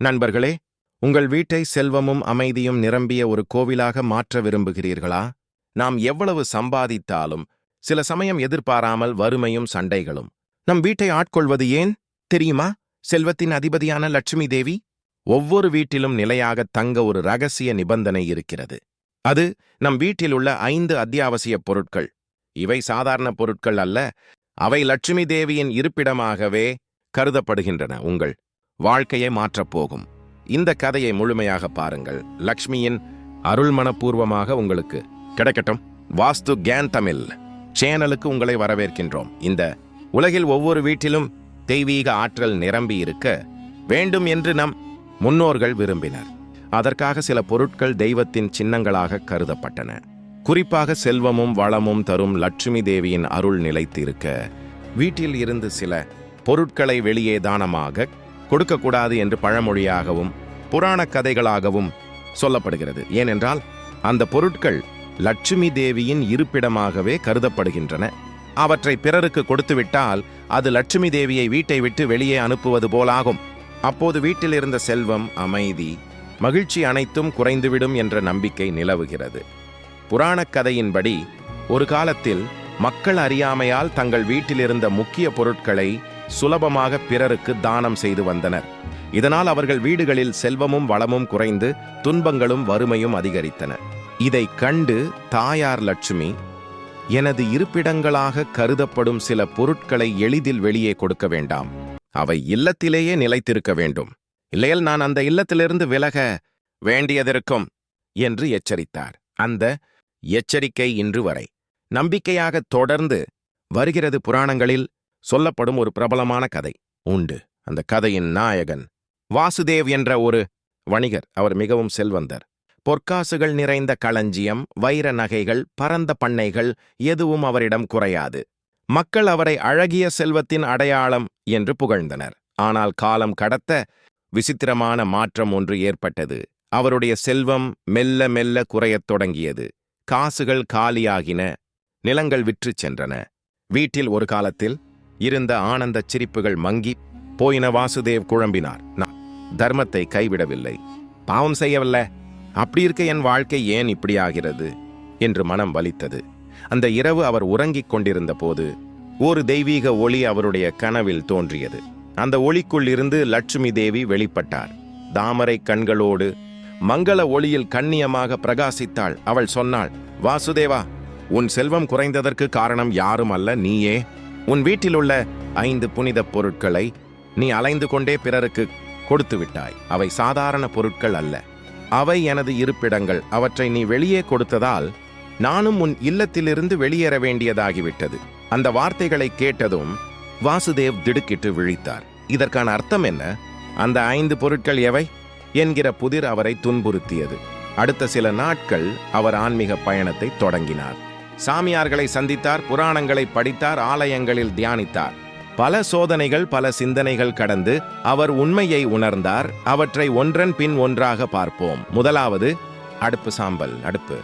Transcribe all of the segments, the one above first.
நண்பர்களே உங்கள் வீட்டை செல்வமும் அமைதியும் நிரம்பிய ஒரு கோவிலாக மாற்ற விரும்புகிறீர்களா? நாம் எவ்வளவு சம்பாதித்தாலும் சில சமயம் எதிர்பாராமல் வறுமையும் சண்டைகளும். நம் வீட்டை ஆட்கொள்வது ஏன்? தெரியுமா? செல்வத்தின் அதிபதியான லட்சுமி தேவி? ஒவ்வொரு வீட்டிலும் நிலையாக தங்க ஒரு ரகசிய நிபந்தனை இருக்கிறது. அது நம் வீட்டில் உள்ள ஐந்து அத்தியாவசிய பொருட்கள். இவை சாதாரண பொருட்கள் அல்ல அவை லட்சுமி தேவியின் இருப்பிடமாகவே கருதப்படுகின்றன. உங்கள் வாழ்க்கையை மாற்றப்போகும் இந்த கதையை முழுமையாக பாருங்கள். லக்ஷ்மியின் அருள்மனப்பூர்வமாக உங்களுக்கு கிடைக்கட்டும். வாஸ்து கேன் தமிழ் சேனலுக்கு உங்களை வரவேற்கின்றோம். இந்த உலகில் ஒவ்வொரு வீட்டிலும் தெய்வீக ஆற்றல் நிரம்பி இருக்க வேண்டும் என்று நம் முன்னோர்கள் விரும்பினர். அதற்காக சில பொருட்கள் தெய்வத்தின் சின்னங்களாக கருதப்பட்டன. குறிப்பாக செல்வமும் வளமும் தரும் லட்சுமி தேவியின் அருள் நிலைத்திருக்க வீட்டில் இருந்து சில பொருட்களை வெளியே தானமாக கொடுக்கக்கூடாது என்று பழமொழியாகவும் புராணக் கதைகளாகவும் சொல்லப்படுகிறது. ஏனென்றால் அந்த பொருட்கள் லட்சுமி தேவியின் இருப்பிடமாகவே கருதப்படுகின்றன. அவற்றை பிறருக்கு கொடுத்துவிட்டால் அது லட்சுமி தேவியை வீட்டை விட்டு வெளியே அனுப்புவது போலாகும். அப்போது வீட்டில் இருந்த செல்வம் அமைதி மகிழ்ச்சி அனைத்தும் குறைந்துவிடும் என்ற நம்பிக்கை நிலவுகிறது. புராணக் கதையின்படி ஒரு காலத்தில் மக்கள் அறியாமையால் தங்கள் வீட்டிலிருந்த முக்கிய பொருட்களை சுலபமாக பிறருக்கு தானம் செய்து வந்தனர். இதனால் அவர்கள் வீடுகளில் செல்வமும் வளமும் குறைந்து துன்பங்களும் வறுமையும் அதிகரித்தன. இதை கண்டு தாயார் லட்சுமி எனது இருப்பிடங்களாக கருதப்படும் சில பொருட்களை எளிதில் வெளியே கொடுக்க வேண்டாம். அவை இல்லத்திலேயே நிலைத்திருக்க வேண்டும். இல்லையில் நான் அந்த இல்லத்திலிருந்து விலக வேண்டியதிருக்கும் என்று எச்சரித்தார். அந்த எச்சரிக்கை இன்று வரை. நம்பிக்கையாக தொடர்ந்து வருகிறது புராணங்களில் சொல்லப்படும் ஒரு பிரபலமான கதை. உண்டு. அந்த கதையின் நாயகன். வாசுதேவ் என்ற ஒரு வணிகர். அவர் மிகவும் செல்வந்தர். பொற்காசுகள் நிறைந்த களஞ்சியம் வைர நகைகள் பரந்த பண்ணைகள் எதுவும் அவரிடம் குறையாது. மக்கள் அவரை அழகிய செல்வத்தின் அடையாளம் என்று புகழ்ந்தனர். ஆனால் காலம் கடத்த விசித்திரமான மாற்றம் ஒன்று ஏற்பட்டது. அவருடைய செல்வம் மெல்ல மெல்ல குறையத் தொடங்கியது. காசுகள் காலியாகின. நிலங்கள் விற்றுச் சென்றன. வீட்டில் ஒரு காலத்தில் இருந்த ஆனந்தச் சிரிப்புகள் மங்கி போயின வாசுதேவ் குழம்பினார். நான் தர்மத்தை கைவிடவில்லை. பாவம் செய்யவில்ல. அப்படி இருக்க என் வாழ்க்கை ஏன் இப்படி ஆகிறது? என்று மனம் வலித்தது. அந்த இரவு அவர் உறங்கிக் கொண்டிருந்த போது ஒரு தெய்வீக ஒளி அவருடைய கனவில் தோன்றியது. அந்த ஒளிக்குள் இருந்து லட்சுமி தேவி வெளிப்பட்டார். தாமரை கண்களோடு மங்கள ஒளியில் கண்ணியமாக பிரகாசித்தாள். அவள் சொன்னாள் வாசுதேவா உன் செல்வம் குறைந்ததற்கு காரணம் யாரும் அல்ல நீயே. உன் வீட்டிலுள்ள ஐந்து புனிதப் பொருட்களை நீ அலைந்து கொண்டே பிறருக்கு கொடுத்து விட்டாய் அவை சாதாரண பொருட்கள் அல்ல. அவை எனது இருப்பிடங்கள். அவற்றை நீ வெளியே கொடுத்ததால் நானும் உன் இல்லத்திலிருந்து வெளியேற வேண்டியதாகிவிட்டது. அந்த வார்த்தைகளை கேட்டதும் வாசுதேவ் திடுக்கிட்டு விழித்தார். இதற்கான அர்த்தம் என்ன? அந்த ஐந்து பொருட்கள் எவை? என்கிற புதிர் அவரை துன்புறுத்தியது. அடுத்த சில நாட்கள் அவர் ஆன்மீக பயணத்தை தொடங்கினார். சாமியார்களை சந்தித்தார் புராணங்களை படித்தார் ஆலயங்களில் தியானித்தார். பல சோதனைகள் பல சிந்தனைகள் கடந்து அவர் உண்மையை உணர்ந்தார். அவற்றை ஒன்றன் பின் ஒன்றாக பார்ப்போம். முதலாவது அடுப்பு சாம்பல் அடுப்பு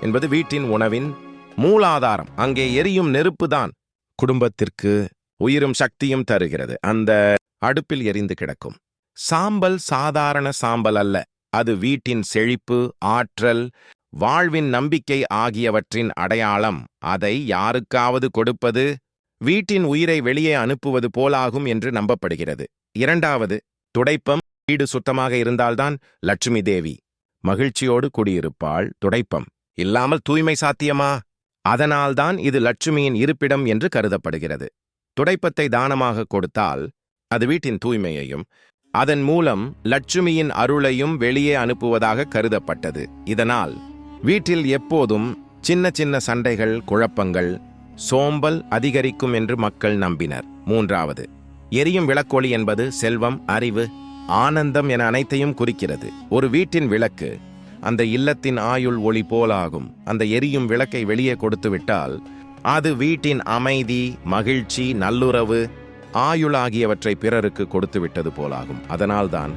என்பது வீட்டின் உணவின் மூலாதாரம். அங்கே எரியும் நெருப்புதான் குடும்பத்திற்கு உயிரும் சக்தியும் தருகிறது. அந்த அடுப்பில் எரிந்து கிடக்கும். சாம்பல் சாதாரண சாம்பல் அல்ல. அது வீட்டின் செழிப்பு ஆற்றல் வாழ்வின் நம்பிக்கை ஆகியவற்றின் அடையாளம் அதை யாருக்காவது கொடுப்பது வீட்டின் உயிரை வெளியே அனுப்புவது போலாகும் என்று நம்பப்படுகிறது. இரண்டாவது துடைப்பம் வீடு சுத்தமாக இருந்தால்தான் லட்சுமி தேவி. மகிழ்ச்சியோடு குடியிருப்பாள் துடைப்பம். இல்லாமல் தூய்மை சாத்தியமா? அதனால்தான் இது லட்சுமியின் இருப்பிடம் என்று கருதப்படுகிறது. துடைப்பத்தை தானமாக கொடுத்தால் அது வீட்டின் தூய்மையையும் அதன் மூலம் லட்சுமியின் அருளையும் வெளியே அனுப்புவதாக கருதப்பட்டது. இதனால் வீட்டில் எப்போதும் சின்ன சின்ன சண்டைகள் குழப்பங்கள் சோம்பல் அதிகரிக்கும் என்று மக்கள் நம்பினர். மூன்றாவது எரியும் விளக்கொளி என்பது செல்வம் அறிவு ஆனந்தம் என அனைத்தையும் குறிக்கிறது. ஒரு வீட்டின் விளக்கு அந்த இல்லத்தின் ஆயுள் ஒளி போலாகும். அந்த எரியும் விளக்கை வெளியே கொடுத்துவிட்டால் அது வீட்டின் அமைதி மகிழ்ச்சி நல்லுறவு ஆயுள் ஆகியவற்றை பிறருக்கு கொடுத்து விட்டது போலாகும். அதனால்தான்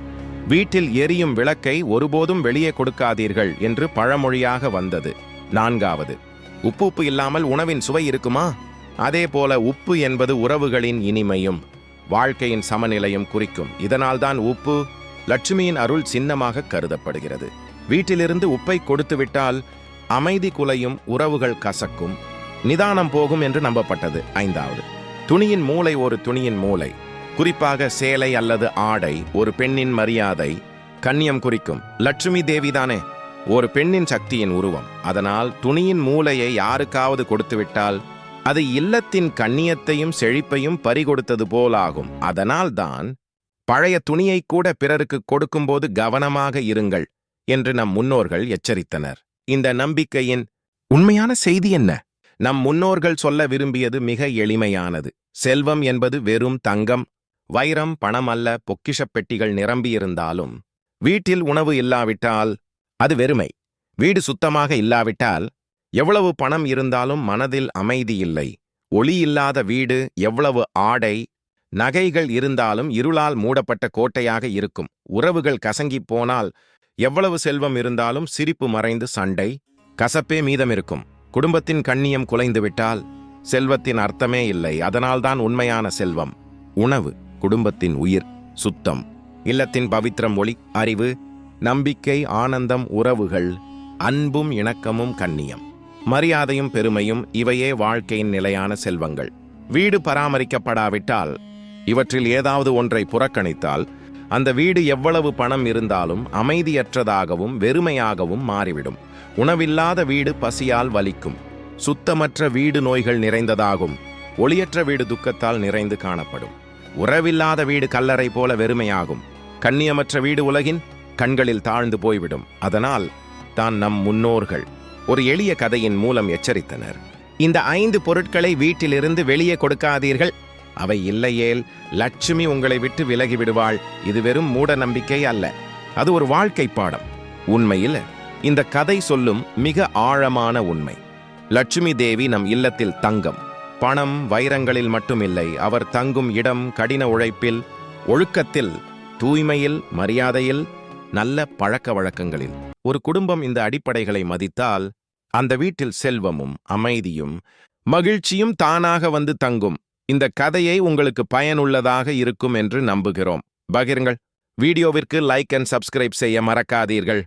வீட்டில் எரியும் விளக்கை ஒருபோதும் வெளியே கொடுக்காதீர்கள் என்று பழமொழியாக வந்தது. நான்காவது உப்பு உப்பு இல்லாமல் உணவின் சுவை இருக்குமா? அதே போல உப்பு என்பது உறவுகளின் இனிமையும் வாழ்க்கையின் சமநிலையும் குறிக்கும். இதனால்தான் உப்பு லட்சுமியின் அருள் சின்னமாக கருதப்படுகிறது. வீட்டிலிருந்து உப்பை கொடுத்துவிட்டால் அமைதி குலையும் உறவுகள் கசக்கும். நிதானம் போகும் என்று நம்பப்பட்டது. ஐந்தாவது துணியின் மூளை ஒரு துணியின் மூளை. குறிப்பாக சேலை அல்லது ஆடை ஒரு பெண்ணின் மரியாதை கண்ணியம் குறிக்கும். லட்சுமி தேவிதானே ஒரு பெண்ணின் சக்தியின் உருவம். அதனால் துணியின் மூளையை யாருக்காவது கொடுத்துவிட்டால் அது இல்லத்தின் கண்ணியத்தையும் செழிப்பையும் பறிகொடுத்தது போலாகும். அதனால்தான் பழைய துணியை கூட பிறருக்கு கொடுக்கும்போது கவனமாக இருங்கள் என்று நம் முன்னோர்கள் எச்சரித்தனர். இந்த நம்பிக்கையின் உண்மையான செய்தி என்ன? நம் முன்னோர்கள் சொல்ல விரும்பியது மிக எளிமையானது. செல்வம் என்பது வெறும் தங்கம் வைரம் பணம் அல்ல பொக்கிஷப் பெட்டிகள் நிரம்பியிருந்தாலும் வீட்டில் உணவு இல்லாவிட்டால் அது வெறுமை. வீடு சுத்தமாக இல்லாவிட்டால் எவ்வளவு பணம் இருந்தாலும் மனதில் அமைதி இல்லை. ஒளி இல்லாத வீடு எவ்வளவு ஆடை நகைகள் இருந்தாலும் இருளால் மூடப்பட்ட கோட்டையாக இருக்கும். உறவுகள் கசங்கிப் போனால் எவ்வளவு செல்வம் இருந்தாலும் சிரிப்பு மறைந்து சண்டை கசப்பே மீதம் இருக்கும் குடும்பத்தின் கண்ணியம் குலைந்து விட்டால் செல்வத்தின் அர்த்தமே இல்லை. அதனால்தான் உண்மையான செல்வம். உணவு. குடும்பத்தின் உயிர் சுத்தம். இல்லத்தின் பவித்திரம் ஒளி அறிவு நம்பிக்கை ஆனந்தம் உறவுகள் அன்பும் இணக்கமும் கண்ணியம். மரியாதையும் பெருமையும் இவையே வாழ்க்கையின் நிலையான செல்வங்கள். வீடு பராமரிக்கப்படாவிட்டால் இவற்றில் ஏதாவது ஒன்றை புறக்கணித்தால் அந்த வீடு எவ்வளவு பணம் இருந்தாலும் அமைதியற்றதாகவும் வெறுமையாகவும் மாறிவிடும். உணவில்லாத வீடு பசியால் வலிக்கும். சுத்தமற்ற வீடு நோய்கள் நிறைந்ததாகும். ஒளியற்ற வீடு துக்கத்தால் நிறைந்து காணப்படும். உறவில்லாத வீடு கல்லறை போல வெறுமையாகும். கண்ணியமற்ற வீடு உலகின் கண்களில் தாழ்ந்து போய்விடும். அதனால் தான் நம் முன்னோர்கள் ஒரு எளிய கதையின் மூலம் எச்சரித்தனர். இந்த ஐந்து பொருட்களை வீட்டிலிருந்து வெளியே கொடுக்காதீர்கள். அவை இல்லையேல் லட்சுமி உங்களை விட்டு விலகி விடுவாள். இது வெறும் மூட நம்பிக்கை அல்ல. அது ஒரு வாழ்க்கை பாடம். உண்மையில் இந்த கதை சொல்லும் மிக ஆழமான உண்மை. லட்சுமி தேவி நம் இல்லத்தில் தங்கம். பணம் வைரங்களில் மட்டுமில்லை அவர் தங்கும் இடம் கடின உழைப்பில் ஒழுக்கத்தில் தூய்மையில் மரியாதையில் நல்ல பழக்க வழக்கங்களில். ஒரு குடும்பம் இந்த அடிப்படைகளை மதித்தால் அந்த வீட்டில் செல்வமும் அமைதியும் மகிழ்ச்சியும் தானாக வந்து தங்கும். இந்த கதையை உங்களுக்கு பயனுள்ளதாக இருக்கும் என்று நம்புகிறோம். பகிருங்கள். வீடியோவிற்கு லைக் அண்ட் சப்ஸ்கிரைப் செய்ய மறக்காதீர்கள்.